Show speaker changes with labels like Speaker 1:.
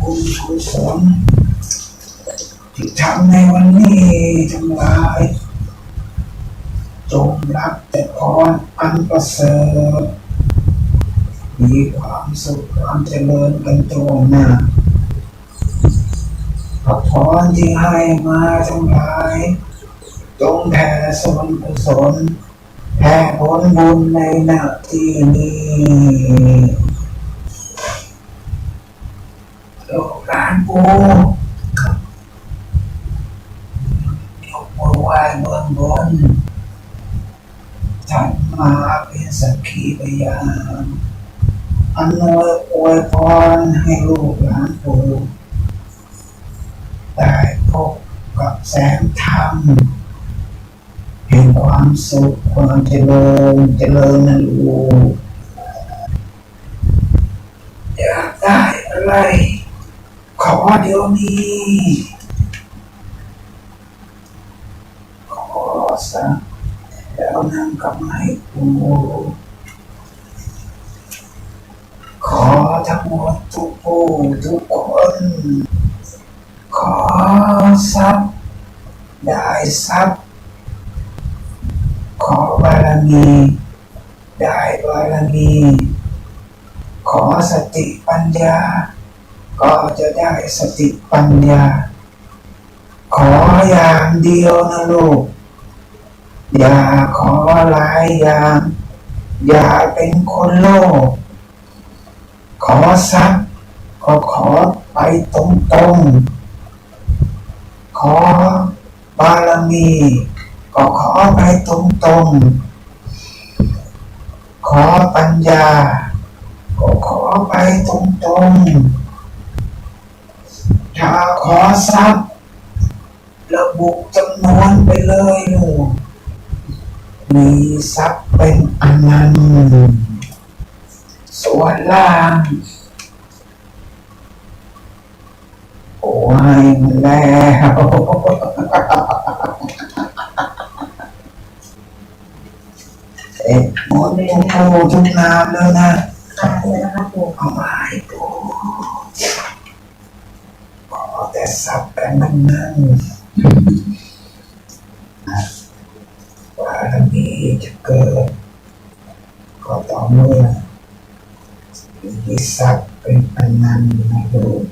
Speaker 1: บุญกุศลที่ทำในวันนี้ทั้งหลายจงรับแต่พรอันประเสริฐมีความสุขความเจริญกันตัวหน้าขอพรที่ให้มาทั้งหลายจงแผ่ส่วนกุศลแผ่ผลบุญในหน้าที่นี้โลกหลานปูยกมือไหว้เบื้องบนท่านมาเป็นสักขีพยานอำนวยอวยพรให้ลูกหลานปูได้พบกับแสงธรรมเห็นความสุขความเจริญเจริญนะลูกอยากได้อะไร ขอ เดี๋ยวนี้ขอสักแล้วนำกลับมาให้กูขอทั้งหมดทุกผู้ทุกคน ขอทรัพย์ได้ทรัพย์ ขอบารมีได้บารมี ขอสติปัญญา ก็จะได้สติปัญญา ขออย่างเดียวนะลูก อย่าขอหลายอย่าง อย่าเป็นคนโลภขอทรัพย์ก็ขอไปตรงๆ ขอบารมี ก็ขอไปตรงๆ ขอปัญญา ก็ขอไปตรงๆ ทรัพย์ ระบุจำนวนไปเลยลูกมีทรัพย์เป็นอนันต์ส่วนล่างโอ้ยมันแล้วเอ็ดหมดทุกโมทุกนามแล้วนะ
Speaker 2: ค่ะเลยนะคะปู่
Speaker 1: เอามาให้ปูขอ แต่สับแต่นั่นนั่นบารมีจะเกิดก็ต่อเมื่อมีทรัพย์เป็นอันนั้นนะลูป